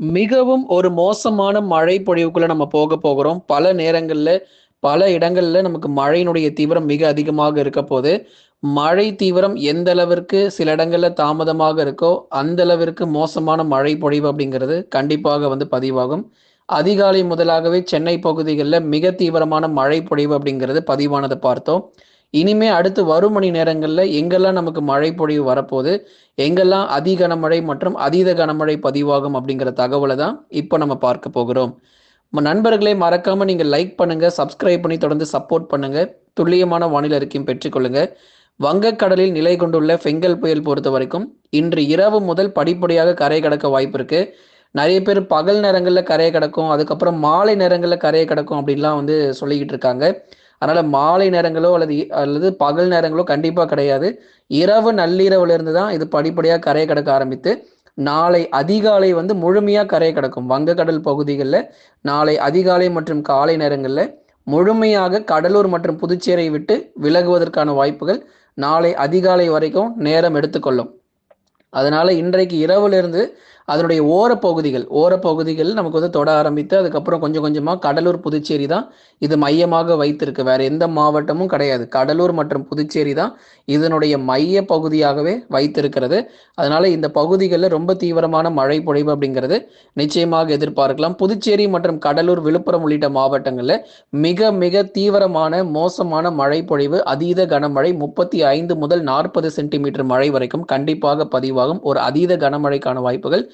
மிகவும் ஒரு மோசமான மழை பொழிவுக்குள்ள நம்ம போக போகிறோம். பல நேரங்களில் பல இடங்களில் நமக்கு மழையினுடைய தீவிரம் மிக அதிகமாக இருக்க போது. மழை தீவிரம் எந்த அளவிற்கு சில இடங்களில் தாமதமாக இருக்கோ, அந்த அளவிற்கு மோசமான மழை பொழிவு அப்படிங்கிறது கண்டிப்பாக வந்து பதிவாகும். அதிகாலை முதலாகவே சென்னை பகுதிகளில் மிக தீவிரமான மழை பொழிவு அப்படிங்கிறது பதிவானதை பார்த்தோம். இனிமே அடுத்து வரும் மணி நேரங்களில் எங்கெல்லாம் நமக்கு மழை பொழிவு வரப்போது, எங்கெல்லாம் அதி கனமழை மற்றும் அதீத கனமழை பதிவாகும் அப்படிங்கிற தகவலை தான் இப்போ நம்ம பார்க்க போகிறோம். நண்பர்களே மறக்காமல் நீங்கள் லைக் பண்ணுங்கள் சப்ஸ்கிரைப் பண்ணி தொடர்ந்து சப்போர்ட் பண்ணுங்கள் துல்லியமான வானிலை அறிக்கையும் பெற்றுக்கொள்ளுங்கள் வங்கக்கடலில் நிலை கொண்டுள்ள ஃபெங்கல் புயல் பொறுத்த வரைக்கும் இன்று இரவு முதல் படிப்படியாக கரை கடக்க வாய்ப்பு இருக்குது நிறைய பேர் பகல் நேரங்களில் கரையை கடக்கும், அதுக்கப்புறம் மாலை நேரங்களில் கரையை கடக்கும் அப்படின்லாம் வந்து சொல்லிக்கிட்டு இருக்காங்க. அதனால மாலை நேரங்களோ அல்லது அல்லது பகல் நேரங்களோ கண்டிப்பாக கிடையாது. இரவு நள்ளிரவுல இருந்து தான் இது படிப்படியாக கரையை கடக்க ஆரம்பித்து, நாளை அதிகாலை வந்து முழுமையாக கரையை கடக்கும். வங்கக்கடல் பகுதிகளில் நாளை அதிகாலை மற்றும் காலை நேரங்களில் முழுமையாக கடலூர் மற்றும் புதுச்சேரியை விட்டு விலகுவதற்கான வாய்ப்புகள் நாளை அதிகாலை வரைக்கும் நேரம் எடுத்துக்கொள்ளும். அதனால இன்றைக்கு இரவுலேருந்து அதனுடைய ஓரப்பகுதிகள் ஓரப்பகுதிகள் நமக்கு வந்து தொட ஆரம்பித்து, அதுக்கப்புறம் கொஞ்சம் கொஞ்சமாக கடலூர், புதுச்சேரி தான் இது மையமாக வைத்திருக்கு. வேற எந்த மாவட்டமும் கிடையாது. கடலூர் மற்றும் புதுச்சேரி தான் இதனுடைய மைய பகுதியாகவே வைத்திருக்கிறது. அதனால இந்த பகுதிகளில் ரொம்ப தீவிரமான மழை பொழிவு அப்படிங்கிறது நிச்சயமாக எதிர்பார்க்கலாம். புதுச்சேரி மற்றும் கடலூர், விழுப்புரம் உள்ளிட்ட மாவட்டங்களில் மிக மிக தீவிரமான, மோசமான மழை பொழிவு, அதீத கனமழை 35 முதல் 40 சென்டிமீட்டர் மழை வரைக்கும் கண்டிப்பாக பதிவாகும். ஒரு அதீத கனமழைக்கான வாய்ப்புகள்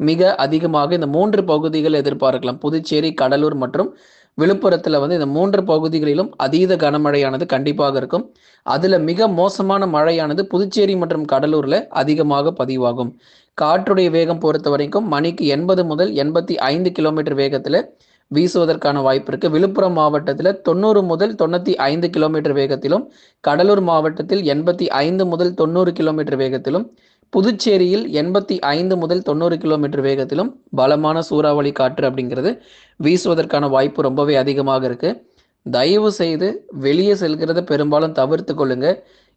மிக அதிகமாக இந்த மூன்று பகுதிகள் எதிர்பார்க்கலாம். புதுச்சேரி, கடலூர் மற்றும் விழுப்புரத்தில் வந்து இந்த மூன்று பகுதிகளிலும் அதீத கனமழையானது கண்டிப்பாக இருக்கும். அதில் மிக மோசமான மழையானது புதுச்சேரி மற்றும் கடலூரில் அதிகமாக பதிவாகும். காற்றுடைய வேகம் பொறுத்த வரைக்கும் மணிக்கு 80 முதல் 85 கிலோமீட்டர் வேகத்தில் வீசுவதற்கான வாய்ப்பு இருக்குது விழுப்புரம் மாவட்டத்தில் தொண்ணூறு முதல் 95 கிலோமீட்டர் வேகத்திலும், கடலூர் மாவட்டத்தில் 85 முதல் 90 கிலோமீட்டர் வேகத்திலும், புதுச்சேரியில் 85 முதல் 90 கிலோமீட்டர் வேகத்திலும் பலமான சூறாவளி காற்று அப்படிங்கிறது வீசுவதற்கான வாய்ப்பு ரொம்பவே அதிகமாக இருக்கு. தயவு செய்து வெளியே செல்கிறத பெரும்பாலும் தவிர்த்து கொள்ளுங்க.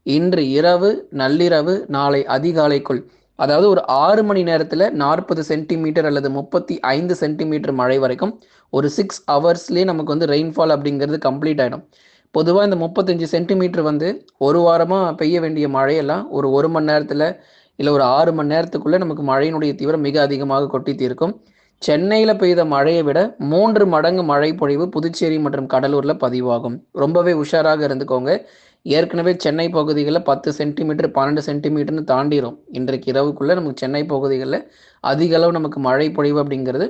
இன்று இரவு, நள்ளிரவு, நாளை அதிகாலைக்குள் அதாவது ஒரு ஆறு மணி நேரத்தில் நாற்பது சென்டிமீட்டர் அல்லது 35 சென்டிமீட்டர் மழை வரைக்கும் ஒரு சிக்ஸ் ஹவர்ஸ்லேயே நமக்கு வந்து ரெயின்ஃபால் அப்படிங்கிறது கம்ப்ளீட் ஆகிடும் பொதுவாக இந்த 35 சென்டிமீட்டர் வந்து ஒரு வாரமாக பெய்ய வேண்டிய மழையெல்லாம் ஒரு ஒரு மணி நேரத்தில் இல்லை ஒரு ஆறு மணி நேரத்துக்குள்ளே நமக்கு மழையினுடைய தீவிரம் மிக அதிகமாக கொட்டி தீர்க்கும். சென்னையில் பெய்த மழையை விட மூன்று மடங்கு மழை பொழிவு புதுச்சேரி மற்றும் கடலூரில் பதிவாகும். ரொம்பவே உஷாராக இருந்துக்கோங்க. ஏற்கனவே சென்னை பகுதிகளில் பத்து சென்டிமீட்டர், பன்னெண்டு சென்டிமீட்டர்னு தாண்டிரும். இன்றைக்கு இரவுக்குள்ளே நமக்கு சென்னை பகுதிகளில் அதிக அளவு நமக்கு மழை பொழிவு அப்படிங்கிறது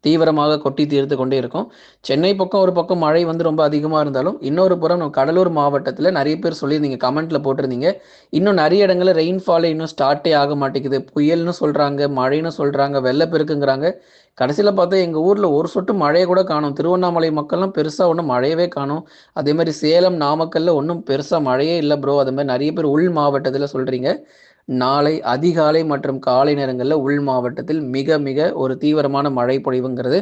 தீவிரமாக கொட்டி தீர்த்து கொண்டே இருக்கும். சென்னை பக்கம் ஒரு பக்கம் மழை வந்து ரொம்ப அதிகமாக இருந்தாலும், இன்னொரு புறம் நம்ம கடலூர் மாவட்டத்தில் நிறைய பேர் சொல்லியிருந்தீங்க. கமெண்ட்டில் போட்டிருந்தீங்க. இன்னும் நிறைய இடங்களில் ரெயின்ஃபாலே இன்னும் ஸ்டார்ட்டே ஆக மாட்டேங்குது. புயல்னு சொல்கிறாங்க மழைன்னு சொல்கிறாங்க வெள்ளப்பெருக்குங்கிறாங்க. கடைசியில் பார்த்தா எங்கள் ஊரில் ஒரு சொட்டு மழையை கூட காணும் திருவண்ணாமலை மக்கள்லாம் பெருசாக ஒன்றும் மழையவே அதே மாதிரி சேலம், நாமக்கல்ல ஒன்றும் பெருசாக மழையே இல்லை ப்ரோ. அது மாதிரி நிறைய பேர் உள் மாவட்டத்தில் சொல்கிறீங்க நாளை அதிகாலை மற்றும் காலை நேரங்களில் உள் மாவட்டத்தில் மிக மிக ஒரு தீவிரமான மழை பொழிவுங்கிறது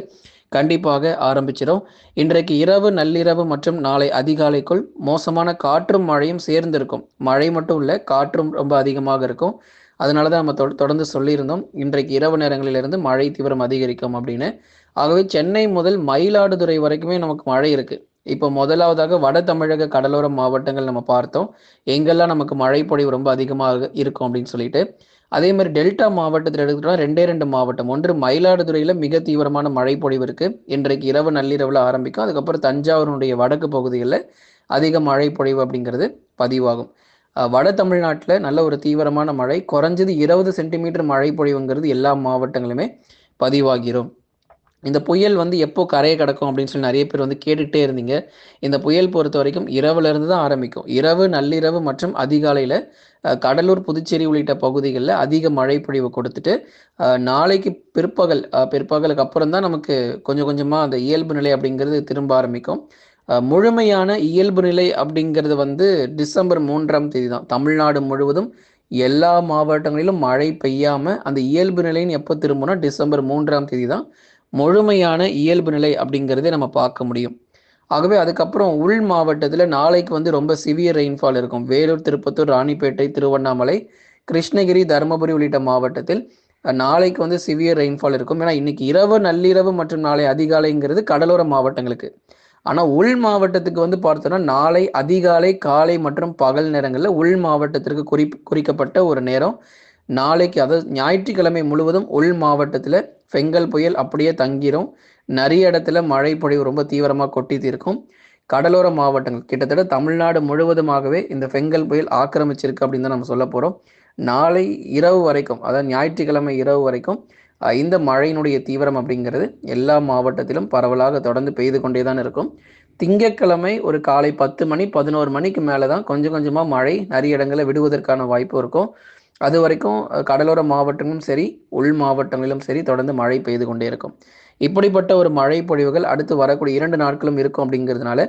கண்டிப்பாக ஆரம்பிச்சிடும் இன்றைக்கு இரவு, நள்ளிரவு மற்றும் நாளை அதிகாலைக்குள் மோசமான காற்றும், மழையும் சேர்ந்து இருக்கும். மழை மட்டும் இல்லை காற்றும் ரொம்ப அதிகமாக இருக்கும். அதனால தான் நம்ம தொ தொடர்ந்து சொல்லியிருந்தோம். இன்றைக்கு இரவு நேரங்களிலிருந்து மழை தீவிரம் அதிகரிக்கும் அப்படின்னு. ஆகவே சென்னை முதல் மயிலாடுதுறை வரைக்குமே நமக்கு மழை இருக்குது இப்போ முதலாவதாக வட தமிழக கடலோர மாவட்டங்கள் நம்ம பார்த்தோம். எங்கெல்லாம் நமக்கு மழைப்பொழிவு ரொம்ப அதிகமாக இருக்கும் அப்படின்னு சொல்லிட்டு. அதே மாதிரி டெல்டா மாவட்டத்தில் எடுத்துக்கிட்டோம்னா 2டே 2 மாவட்டம். ஒன்று மயிலாடுதுறையில் மிக தீவிரமான மழைப்பொழிவு இருக்குது இருக்கு. இன்றைக்கு இரவு நள்ளிரவில் ஆரம்பிக்கும். அதுக்கப்புறம் தஞ்சாவூரினுடைய வடக்கு பகுதிகளில் அதிக மழைப்பொழிவு அப்படிங்கிறது பதிவாகும். வட தமிழ்நாட்டில் நல்ல ஒரு தீவிரமான மழை. குறைஞ்சது 20 சென்டிமீட்டர் மழை பொழிவுங்கிறது எல்லா மாவட்டங்களுமே பதிவாகிரும். இந்த புயல் வந்து எப்போ கரையை கடக்கும் அப்படின்னு சொல்லி நிறைய பேர் வந்து கேட்டுகிட்டே இருந்தீங்க. இந்த புயல் பொறுத்தவரைக்கும் இரவுல இருந்து தான் ஆரம்பிக்கும். இரவு, நள்ளிரவு மற்றும் அதிகாலையில் கடலூர், புதுச்சேரி உள்ளிட்ட பகுதிகளில் அதிக மழை பொழிவு கொடுத்துட்டு, நாளைக்கு பிற்பகல் பிற்பகலுக்கு அப்புறம் தான் நமக்கு கொஞ்சம் கொஞ்சமாக அந்த இயல்பு நிலை அப்படிங்கிறது திரும்ப ஆரம்பிக்கும். முழுமையான இயல்பு நிலை அப்படிங்கிறது வந்து டிசம்பர் மூன்றாம் தேதி தான். தமிழ்நாடு முழுவதும் எல்லா மாவட்டங்களிலும் மழை பெய்யாமல் அந்த இயல்பு நிலைன்னு எப்போ திரும்பினா டிசம்பர் மூன்றாம் தேதி தான் முழுமையான இயல்பு நிலை அப்படிங்கிறதே நம்ம பார்க்க முடியும். ஆகவே அதுக்கப்புறம் உள் மாவட்டத்தில் நாளைக்கு வந்து ரொம்ப சிவியர் ரெயின்ஃபால் இருக்கும். வேலூர், திருப்பத்தூர், ராணிப்பேட்டை, திருவண்ணாமலை, கிருஷ்ணகிரி, தருமபுரி உள்ளிட்ட மாவட்டத்தில் நாளைக்கு வந்து சிவியர் ரெயின்ஃபால் இருக்கும் ஏன்னா இன்னைக்கு இரவு நள்ளிரவு மற்றும் நாளை அதிகாலைங்கிறது கடலோர மாவட்டங்களுக்கு ஆனால் உள் மாவட்டத்துக்கு வந்து பார்த்தோன்னா நாளை அதிகாலை காலை மற்றும் பகல் நேரங்களில் உள் மாவட்டத்திற்கு குறி குறிக்கப்பட்ட ஒரு நேரம் நாளைக்கு அதாவது ஞாயிற்றுக்கிழமை முழுவதும் உள் மாவட்டத்தில் பெங்கல் புயல் அப்படியே தங்கிரும். நிறைய இடத்துல மழை பொழிவு ரொம்ப தீவிரமாக கொட்டி தீர்க்கும். கடலோர மாவட்டங்கள் கிட்டத்தட்ட தமிழ்நாடு முழுவதுமாகவே இந்த பெங்கல் புயல் ஆக்கிரமிச்சிருக்கு அப்படின்னு தான் நம்ம சொல்ல போகிறோம் நாளை இரவு வரைக்கும் அதாவது ஞாயிற்றுக்கிழமை இரவு வரைக்கும் இந்த மழையினுடைய தீவிரம் அப்படிங்கிறது எல்லா மாவட்டத்திலும் பரவலாக தொடர்ந்து பெய்து கொண்டே தான் இருக்கும். திங்கட்கிழமை ஒரு காலை பத்து மணி பதினோரு மணிக்கு மேலே தான் கொஞ்சம் கொஞ்சமாக மழை நிறைய இடங்களில் விடுவதற்கான வாய்ப்பு இருக்கும். அது வரைக்கும் கடலோர மாவட்டங்களும் சரி உள் மாவட்டங்களிலும் சரி தொடர்ந்து மழை பெய்து கொண்டே இருக்கும். இப்படிப்பட்ட ஒரு மழை பொழிவுகள் அடுத்து வரக்கூடிய இரண்டு நாட்களும் இருக்கும் அப்படிங்கிறதுனால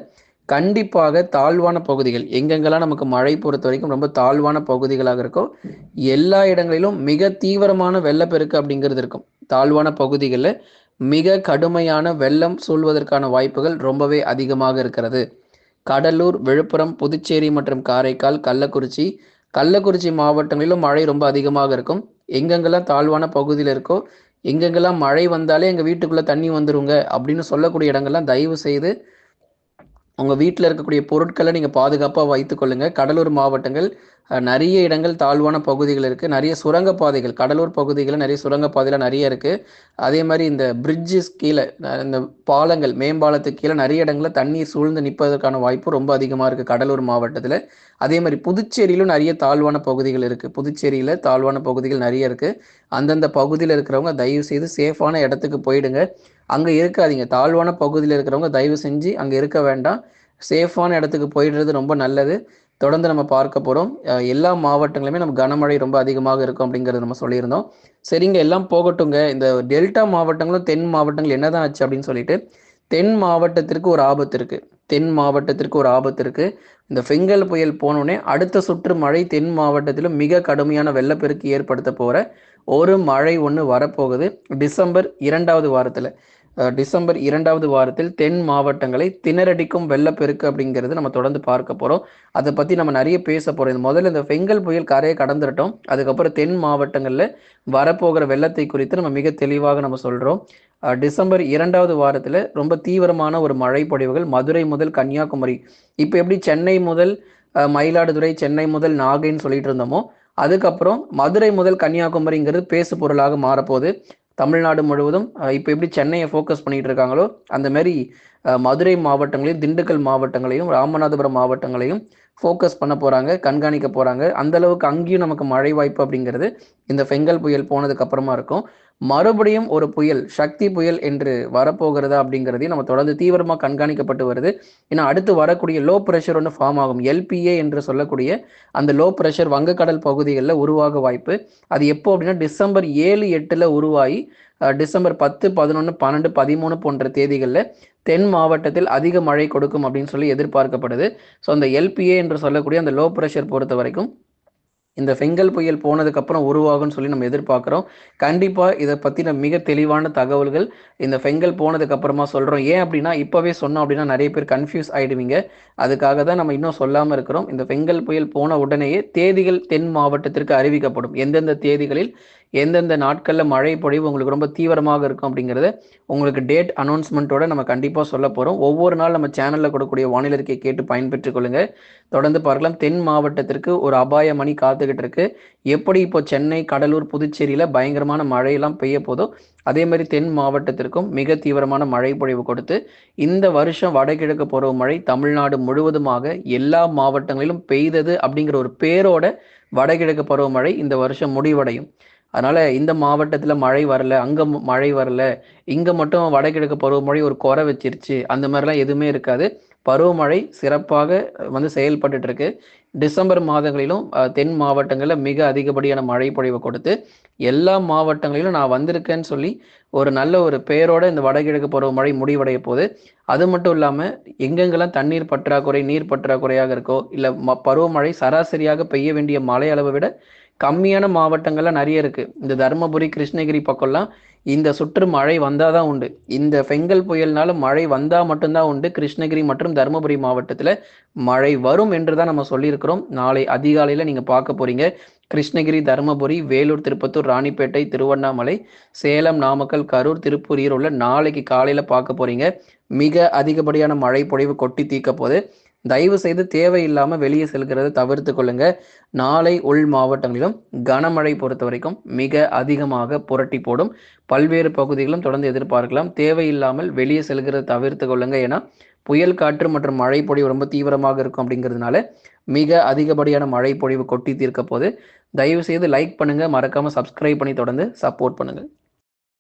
கண்டிப்பாக தாழ்வான பகுதிகள் எங்கெங்கெல்லாம் நமக்கு மழை பொறுத்த வரைக்கும் ரொம்ப தாழ்வான பகுதிகளாக இருக்கும் எல்லா இடங்களிலும் மிக தீவிரமான வெள்ளப்பெருக்கு அப்படிங்கிறது இருக்கும். தாழ்வான பகுதிகளில் மிக கடுமையான வெள்ளம் சூழ்வதற்கான வாய்ப்புகள் ரொம்பவே அதிகமாக இருக்கிறது. கடலூர் விழுப்புரம் புதுச்சேரி மற்றும் காரைக்கால் கள்ளக்குறிச்சி கள்ளக்குறிச்சி மாவட்டங்களிலும் மழை ரொம்ப அதிகமாக இருக்கும். எங்கெங்கெல்லாம் தாழ்வான பகுதியில் இருக்கோ எங்கெங்கெல்லாம் மழை வந்தாலே எங்கள் வீட்டுக்குள்ளே தண்ணி வந்துருங்க அப்படின்னு சொல்லக்கூடிய இடங்கள்லாம் தயவு செய்து உங்கள் வீட்டில் இருக்கக்கூடிய பொருட்களை நீங்கள் பாதுகாப்பாக வைத்துக்கொள்ளுங்கள் கடலூர் மாவட்டங்கள் நிறைய இடங்கள் தாழ்வான பகுதிகள் இருக்குது நிறைய சுரங்கப்பாதைகள் கடலூர் பகுதிகளில் நிறைய சுரங்கப்பாதையில் நிறைய இருக்குது அதே மாதிரி இந்த பிரிட்ஜஸ் கீழே இந்த பாலங்கள் மேம்பாலத்துக்கு கீழே நிறைய இடங்களில் தண்ணீர் சூழ்ந்து நிற்பதற்கான வாய்ப்பு ரொம்ப அதிகமாக இருக்குது கடலூர் மாவட்டத்தில். அதே மாதிரி புதுச்சேரியிலும் நிறைய தாழ்வான பகுதிகள் இருக்குது புதுச்சேரியில் தாழ்வான பகுதிகள் நிறைய இருக்குது அந்தந்த பகுதியில் இருக்கிறவங்க தயவு செய்து சேஃபான இடத்துக்கு போயிடுங்க. அங்கே இருக்காதீங்க. தாழ்வான பகுதியில் இருக்கிறவங்க தயவு செஞ்சு அங்கே இருக்க வேண்டாம். சேஃபான இடத்துக்கு போயிடுறது ரொம்ப நல்லது. தொடர்ந்து நம்ம பார்க்க போகிறோம் எல்லா மாவட்டங்களுமே நம்ம கனமழை ரொம்ப அதிகமாக இருக்கும் அப்படிங்கிறது நம்ம சொல்லியிருந்தோம். சரிங்க எல்லாம் போகட்டுங்க இந்த டெல்டா மாவட்டங்களும் தென் மாவட்டங்கள் என்னதான் ஆச்சு அப்படின்னு சொல்லிட்டு தென் மாவட்டத்திற்கு ஒரு ஆபத்து இருக்குது தென் மாவட்டத்திற்கு ஒரு ஆபத்து இருக்குது இந்த ஃபெங்கல் புயல் போனோடனே அடுத்த சுற்று மழை தென் மாவட்டத்திலும் மிக கடுமையான வெள்ளப்பெருக்கு ஏற்படுத்த போகிற ஒரு மழை ஒன்று வரப்போகுது. டிசம்பர் இரண்டாவது வாரத்தில். டிசம்பர் இரண்டாவது வாரத்தில் தென் மாவட்டங்களை திணறடிக்கும் வெள்ளப்பெருக்கு அப்படிங்கிறது நம்ம தொடர்ந்து பார்க்க போகிறோம் அதை பற்றி நம்ம நிறைய பேச போகிறோம் முதல்ல இந்த பெங்கல் புயல் கரையை கடந்துட்டோம் அதுக்கப்புறம் தென் மாவட்டங்களில் வரப்போகிற வெள்ளத்தை குறித்து நம்ம மிக தெளிவாக நம்ம சொல்கிறோம் டிசம்பர் இரண்டாவது வாரத்தில் ரொம்ப தீவிரமான ஒரு மழை பொழிவுகள் மதுரை முதல் கன்னியாகுமரி. இப்போ எப்படி சென்னை முதல் மயிலாடுதுறை சென்னை முதல் நாகைன்னு சொல்லிட்டு இருந்தோமோ அதுக்கப்புறம் மதுரை முதல் கன்னியாகுமரிங்கிறது பேசு பொருளாக மாறப்போகுது. தமிழ்நாடு முழுவதும் இப்போ எப்படி சென்னையை ஃபோக்கஸ் பண்ணிகிட்டு இருக்காங்களோ அந்த மாதிரி மதுரை மாவட்டங்களையும் திண்டுக்கல் மாவட்டங்களையும் ராமநாதபுரம் மாவட்டங்களையும் ஃபோக்கஸ் பண்ண போகிறாங்க கண்காணிக்க போகிறாங்க அந்தளவுக்கு அங்கேயும் நமக்கு மழை வாய்ப்பு அப்படிங்கிறது இந்த ஃபெங்கல் புயல் போனதுக்கு அப்புறமா இருக்கும். மறுபடியும் ஒரு புயல் சக்தி புயல் என்று வரப்போகிறதா அப்படிங்கிறதையும் நம்ம தொடர்ந்து தீவிரமாக கண்காணிக்கப்பட்டு வருது. ஏன்னா அடுத்து வரக்கூடிய லோ ப்ரெஷர் ஒன்று ஃபார்ம் ஆகும். எல்பிஏ என்று சொல்லக்கூடிய அந்த லோ ப்ரெஷர் வங்கக்கடல் பகுதிகளில் உருவாக வாய்ப்பு. அது எப்போ அப்படின்னா டிசம்பர் ஏழு எட்டில் உருவாகி டிசம்பர் பத்து பதினொன்று பன்னெண்டு பதிமூணு போன்ற தேதிகளில் தென் மாவட்டத்தில் அதிக மழை கொடுக்கும் அப்படின்னு சொல்லி எதிர்பார்க்கப்படுது. ஸோ அந்த எல்பிஏ என்று சொல்லக்கூடிய அந்த லோ ப்ரெஷர் பொறுத்த வரைக்கும் இந்த செங்கல் புயல் போனதுக்கப்புறம் உருவாகும்னு சொல்லி நம்ம எதிர்பார்க்குறோம். கண்டிப்பாக இதை பற்றின மிக தெளிவான தகவல்கள் இந்த ஃபெங்கல் போனதுக்கப்புறமா சொல்கிறோம் ஏன் அப்படின்னா இப்போவே சொன்னோம் அப்படின்னா நிறைய பேர் கன்ஃபியூஸ் ஆகிடுவீங்க அதுக்காக தான் நம்ம இன்னும் சொல்லாமல் இருக்கிறோம். இந்த ஃபெங்கல் புயல் போன உடனேயே தேதிகள் தென் மாவட்டத்திற்கு அறிவிக்கப்படும். எந்தெந்த தேதிகளில் எந்தெந்த நாட்களில் மழை பொழிவு உங்களுக்கு ரொம்ப தீவிரமாக இருக்கும் அப்படிங்கிறத உங்களுக்கு டேட் அனௌன்ஸ்மெண்ட்டோட நம்ம கண்டிப்பாக சொல்ல போகிறோம் ஒவ்வொரு நாள் நம்ம சேனலில் கொடுக்கக்கூடிய வானிலை கேட்டு பயன்பெற்றுக் கொள்ளுங்கள் தொடர்ந்து பார்க்கலாம். தென் மாவட்டத்திற்கு ஒரு அபாய மணி காத்துக்கிட்டு இருக்கு. எப்படி இப்போ சென்னை கடலூர் புதுச்சேரியில் பயங்கரமான மழையெல்லாம் பெய்ய போதோ அதே மாதிரி தென் மாவட்டத்திற்கும் மிக தீவிரமான மழை பொழிவு கொடுத்து இந்த வருஷம் வடகிழக்கு பருவமழை தமிழ்நாடு முழுவதுமாக எல்லா மாவட்டங்களிலும் பெய்தது அப்படிங்கிற ஒரு பேரோட வடகிழக்கு பருவமழை இந்த வருஷம் முடிவடையும். அதனால் இந்த மாவட்டத்தில் மழை வரல அங்கே மழை வரல இங்கே மட்டும் வடகிழக்கு பருவமழை ஒரு குறை வச்சிருச்சு அந்த மாதிரிலாம் எதுவுமே இருக்காது. பருவமழை சிறப்பாக வந்து செயல்பட்டு இருக்கு டிசம்பர் மாதங்களிலும் தென் மாவட்டங்களில் மிக அதிகப்படியான மழை பொழிவை கொடுத்து எல்லா மாவட்டங்களிலும் நான் வந்திருக்கேன்னு சொல்லி ஒரு நல்ல ஒரு பெயரோட இந்த வடகிழக்கு பருவமழை முடிவடைய போது அது மட்டும் இல்லாமல் எங்கெங்கெல்லாம் தண்ணீர் பற்றாக்குறை நீர் பற்றாக்குறையாக இருக்கோ இல்லை ம பருவமழை சராசரியாக பெய்ய வேண்டிய மழை அளவை விட கம்மியான மாவட்டங்கள்லாம் நிறைய இருக்குது இந்த தருமபுரி கிருஷ்ணகிரி பக்கம்லாம் இந்த சுற்று மழை வந்தால் தான் உண்டு. இந்த ஃபெங்கல் புயல்னால மழை வந்தால் மட்டும்தான் உண்டு. கிருஷ்ணகிரி மற்றும் தருமபுரி மாவட்டத்தில் மழை வரும் என்று தான் நம்ம சொல்லியிருக்கிறோம். நாளை அதிகாலையில் நீங்கள் பார்க்க போகிறீங்க கிருஷ்ணகிரி தருமபுரி வேலூர் திருப்பத்தூர் ராணிப்பேட்டை திருவண்ணாமலை சேலம் நாமக்கல் கரூர் திருப்பூர் உள்ள நாளைக்கு காலையில் பார்க்க போகிறீங்க மிக அதிகப்படியான மழை பொழிவு கொட்டி தீக்க போது தயவு செய்து தேவையில்லாமல் வெளியே செல்கிறத தவிர்த்து கொள்ளுங்க. நாளை உள் மாவட்டங்களிலும் கனமழை பொறுத்த வரைக்கும் மிக அதிகமாக புரட்டி போடும். பல்வேறு பகுதிகளும் தொடர்ந்து எதிர்பார்க்கலாம். தேவையில்லாமல் வெளியே செல்கிறத தவிர்த்து கொள்ளுங்க. ஏன்னா புயல் காற்று மற்றும் மழை பொழிவு ரொம்ப தீவிரமாக இருக்கும் அப்படிங்கிறதுனால மிக அதிகப்படியான மழை பொழிவு கொட்டி தீர்க்க போது தயவு செய்து லைக் பண்ணுங்க. மறக்காம சப்ஸ்கிரைப் பண்ணி தொடர்ந்து சப்போர்ட் பண்ணுங்க.